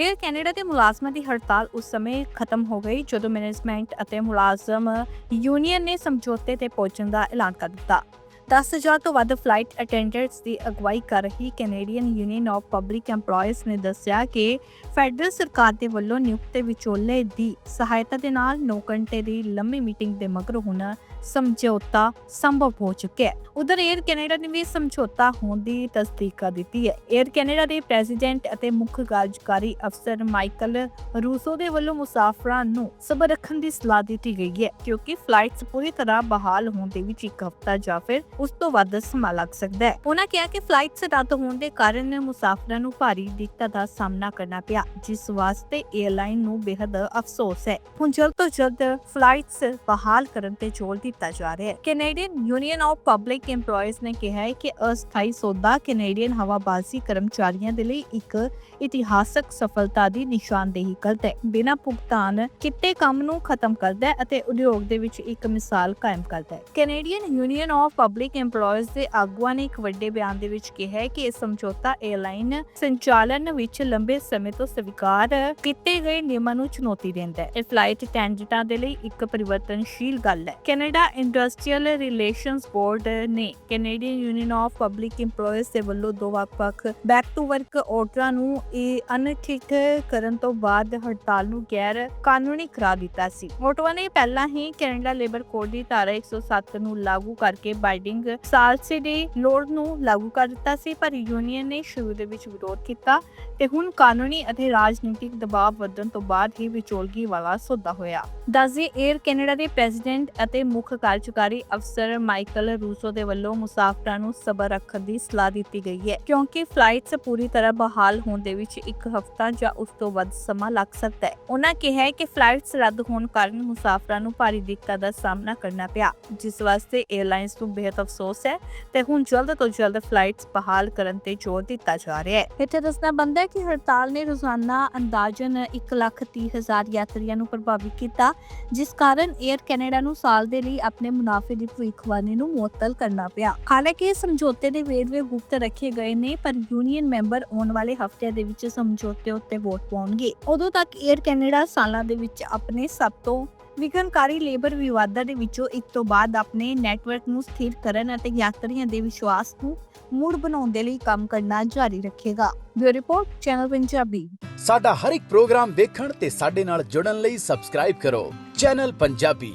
Air Canada ਦੇ ਮੁਲਾਜ਼ਮਾਂ ਦੀ ਹੜਤਾਲ ਉਸ ਸਮੇਂ ਖਤਮ ਹੋ ਗਈ ਜਦੋਂ ਮੈਨੇਜਮੈਂਟ ਅਤੇ ਮੁਲਾਜ਼ਮ ਯੂਨੀਅਨ ਨੇ ਸਮਝੌਤੇ ਤੇ ਪਹੁੰਚਣ ਦਾ ਐਲਾਨ ਕਰ ਦਿੱਤਾ। 10000 ਤੋਂ ਵੱਧ ਫਲਾਈਟ ਅਟੈਂਡੈਂਟਸ ਦੀ ਅਗਵਾਈ ਕਰ ਰਹੀ Canadian union of public EMPLOYEES ਨੇ ਦੱਸਿਆ ਕਿ ਫੈਡਰਲ ਸਰਕਾਰ ਦੇ ਵੱਲੋਂ ਨਿਯੁਕਤ ਵਿਚੋਲੇ ਦੀ ਸਹਾਇਤਾ ਦੇ ਨਾਲ 9 ਘੰਟੇ ਦੀ ਲੰਮੀ ਮੀਟਿੰਗ ਦੇ ਮਗਰੋਂ ਹੁਣ ਸਮਝੌਤਾ ਸੰਭਵ ਹੋ ਚੁੱਕਿਆ ਹੈ। ਉਧਰ 에ਅਰ ਕੈਨੇਡਾ ਨੇ ਵੀ ਸਮਝੌਤਾ ਹੋਣ ਦੀ ਤਸਦੀਕ ਕਰ ਦਿੱਤੀ ਹੈ। 에ਅਰ ਕੈਨੇਡਾ ਦੇ ਪ੍ਰੈਜ਼ੀਡੈਂਟ ਅਤੇ ਮੁੱਖ ਕਾਰਜਕਾਰੀ ਅਫਸਰ ਮਾਈਕਲ ਰੂਸੋ ਦੇ ਵੱਲੋਂ ਮੁਸਾਫਰਾਂ ਨੂੰ ਸਬਰ ਰੱਖਣ ਦੀ ਸਲਾਹ ਦਿੱਤੀ ਗਈ ਹੈ, ਕਿਉਂਕਿ ਫਲਾਈਟਸ ਪੂਰੀ ਤਰ੍ਹਾਂ ਬਹਾਲ ਹੋਣ ਦੇ ਵਿੱਚ ਇੱਕ ਹਫ਼ਤਾ ਜਾਂ ਫਿਰ ਉਸ ਤੋਂ ਵੱਧ ਸਮਾਂ ਲੱਗ ਸਕਦਾ ਹੈ। ਉਹਨਾਂ ਕਿਹਾ ਕਿ ਫਲਾਈਟਸ ਰੱਦ ਹੋਣ ਦੇ ਕਾਰਨ ਮੁਸਾਫਰਾਂ ਨੂੰ ਭਾਰੀ ਦਿੱਕਤਾਂ ਦਾ ਸਾਹਮਣਾ ਕਰਨਾ ਪਿਆ, ਜਿਸ ਵਾਸਤੇ 에ਅਰਲਾਈਨ ਨੂੰ ਬੇਹੱਦ ਅਫਸੋਸ ਹੈ। ਹੁਣ ਜਲਦ ਤੋਂ ਜਲਦ ਫਲਾਈਟਸ ਬਹਾਲ ਕਰਨ ਤੇ ਜ਼ੋਰ ਦਿੱਤਾ ਜਾ ਰਿਹਾ ਹੈ। Canadian union of public EMPLOYEES ਨੇ ਕਿਹਾ ਹੈ ਕਿ ਅਸਥਾਈ ਸੌਦਾ ਕੈਨੇਡੀਅਨ ਹਵਾਬਾਜ਼ੀ ਕਰਮਚਾਰੀਆਂ ਦੇ ਲਈ ਇੱਕ ਇਤਿਹਾਸਕ ਸਫਲਤਾ ਦੀ ਨਿਸ਼ਾਨਦੇਹੀ ਕਰਦਾ ਹੈ। ਬਿਨਾਂ ਭੁਗਤਾਨ ਕਿਤੇ ਕੰਮ ਨੂੰ ਖਤਮ ਕਰਦਾ ਹੈ ਅਤੇ ਉਦਯੋਗ ਦੇ ਵਿੱਚ ਇੱਕ ਮਿਸਾਲ ਕਾਇਮ ਕਰਦਾ ਹੈ। Canadian union of public EMPLOYEES ਦੇ ਆਗੂਆਂ ਨੇ ਇੱਕ ਵੱਡੇ ਬਿਆਨ ਦੇ ਵਿੱਚ ਕਿਹਾ ਹੈ ਕਿ ਇਹ ਸਮਝੌਤਾ 에ਅਰਲਾਈਨ ਸੰਚਾਲਨ ਵਿੱਚ ਲੰਬੇ ਸਮੇਂ ਤੋਂ ਸਵੀਕਾਰ ਕੀਤੇ ਗਏ ਨਿਯਮਾਂ ਨੂੰ ਚੁਣੌਤੀ ਦਿੰਦਾ ਹੈ। ਇਹ ਫਲਾਈਟ ਅਟੈਂਡੈਂਟਾਂ ਦੇ ਲਈ ਇੱਕ ਪਰਿਵਰਤਨਸ਼ੀਲ ਗੱਲ ਹੈ। ਕੈਨੇਡਾ ਇੰਡਸਟਰੀਅਲ ਰਿਲੇਸ਼ਨਸ ਬੋਰਡ ਨੇ Canadian union of public EMPLOYEES ਦੇ ਵੱਲੋਂ ਦੋ ਵੱਖ-ਵੱਖ ਬੈਕ ਟੂ ਵਰਕ ਆਰਡਰਾਂ ਨੂੰ ਇਹ ਅਨਠਿਕ ਕਰਨ ਤੋਂ ਬਾਅਦ ਹੜਤਾਲ ਨੂੰ ਗੈਰ ਕਾਨੂੰਨੀ ਕਰਾ ਦਿੱਤਾ ਸੀ। ਆਟੋਆ ਨੇ ਪਹਿਲਾਂ ਹੀ ਕੈਨੇਡਾ ਲੇਬਰ ਕੋਡ ਦੀ ਧਾਰਾ 107 ਨੂੰ ਲਾਗੂ ਕਰਕੇ ਬਾਈਡਿੰਗ ਸਾਲਸੇ ਦੀ ਲੋੜ ਨੂੰ ਲਾਗੂ ਕਰ ਦਿੱਤਾ ਸੀ, ਪਰ ਯੂਨੀਅਨ ਨੇ ਸ਼ੁਰੂ ਦੇ ਵਿੱਚ ਵਿਰੋਧ ਕੀਤਾ ਤੇ ਹੁਣ ਕਾਨੂੰਨੀ ਅਤੇ ਰਾਜਨੀਤਿਕ ਦਬਾਅ ਵਧਣ ਤੋਂ ਬਾਅਦ ਹੀ ਵਿਚੋਲਗੀ ਵਾਲਾ ਸੌਦਾ ਹੋਇਆ। ਦੱਸਦੇ 에ਅਰ ਕੈਨੇਡਾ ਦੇ ਪ੍ਰੈਜ਼ੀਡੈਂਟ ਅਤੇ ਮੁੱਖ ਮੁੱਖ ਕਾਰਜਕਾਰੀ ਅਫਸਰ ਮਾਈਕਲ ਰੂਸੋ ਦੇ ਵੱਲੋਂ ਮੁਸਾਫਰਾਂ ਨੂੰ ਸਬਰ ਰੱਖਣ ਦੀ ਸਲਾਹ ਦਿੱਤੀ ਗਈ ਹੈ, ਕਿਉਂਕਿ ਫਲਾਈਟਸ ਪੂਰੀ ਤਰ੍ਹਾਂ ਬਹਾਲ ਹੋਣ ਦੇ ਵਿੱਚ ਇੱਕ ਹਫ਼ਤਾ ਜਾਂ ਉਸ ਤੋਂ ਵੱਧ ਸਮਾਂ ਲੱਗ ਸਕਦਾ ਹੈ। ਉਹਨਾਂ ਕਿਹਾ ਕਿ ਫਲਾਈਟਸ ਰੱਦ ਹੋਣ ਕਾਰਨ ਮੁਸਾਫਰਾਂ ਨੂੰ ਭਾਰੀ ਦਿੱਕਤਾਂ ਦਾ ਸਾਹਮਣਾ ਕਰਨਾ ਪਿਆ, ਜਿਸ ਵਾਸਤੇ 에ਅਰਲਾਈਨਸ ਨੂੰ ਬੇਹੱਦ ਅਫਸੋਸ ਹੈ ਤੇ ਹੁਣ ਜਲਦ ਤੋਂ ਜਲਦ ਫਲਾਈਟਸ ਬਹਾਲ ਕਰਨ ਤੇ ਜ਼ੋਰ ਦਿੱਤਾ ਜਾ ਰਿਹਾ ਹੈ। ਇੱਥੇ ਦੱਸਣਾ ਬੰਦਾ ਹੈ ਕਿ ਹੜਤਾਲ ਨੇ ਰੋਜ਼ਾਨਾ ਅੰਦਾਜ਼ਨ 1 ਲੱਖ 30 ਹਜ਼ਾਰ ਯਾਤਰੀਆਂ ਨੂੰ ਪ੍ਰਭਾਵਿਤ ਕੀਤਾ, ਜਿਸ ਕਾਰਨ 에ਅਰ ਕੈਨੇਡਾ ਨੂੰ ਸਾਲ ਦੇ ਲਈ ਆਪਣੇ ਮੁਨਾਫੇ ਦੀ ਭਵਿੱਖਬਾਣੀ ਨੂੰ ਮੁਅੱਤਲ ਕਰਨਾ ਪਿਆ। ਹਾਲਾਂਕਿ ਇਸ ਸਮਝੌਤੇ ਦੇ ਵੇਰਵੇ ਗੁਪਤ ਰੱਖੇ ਗਏ ਨੇ, ਪਰ ਯੂਨੀਅਨ ਮੈਂਬਰ ਆਉਣ ਵਾਲੇ ਹਫ਼ਤਿਆਂ ਦੇ ਵਿੱਚ ਸਮਝੌਤੇ ਉੱਤੇ ਵੋਟ ਪਾਉਣਗੇ। ਉਦੋਂ ਤੱਕ 에ਅਰ ਕੈਨੇਡਾ ਸਾਲਾਂ ਦੇ ਵਿੱਚ ਆਪਣੇ ਸਭ ਤੋਂ ਵਿਘਨਕਾਰੀ ਲੇਬਰ ਵਿਵਾਦਾਂ ਦੇ ਵਿੱਚੋਂ ਇੱਕ ਤੋਂ ਬਾਅਦ ਆਪਣੇ ਨੈਟਵਰਕ ਨੂੰ ਸਥਿਰ ਕਰਨ ਅਤੇ ਯਾਤਰੀਆਂ ਦੇ ਵਿਸ਼ਵਾਸ ਨੂੰ ਮੁੜ ਬਣਾਉਣ ਦੇ ਲਈ ਕੰਮ ਕਰਨਾ ਜਾਰੀ ਰੱਖੇਗਾ। Bureau report, channel Punjabi. ਸਾਡਾ ਹਰ ਇੱਕ ਪ੍ਰੋਗਰਾਮ ਦੇਖਣ ਤੇ ਸਾਡੇ ਨਾਲ ਜੁੜਨ ਲਈ ਸਬਸਕ੍ਰਾਈਬ ਕਰੋ। ਚੈਨਲ ਪੰਜਾਬੀ।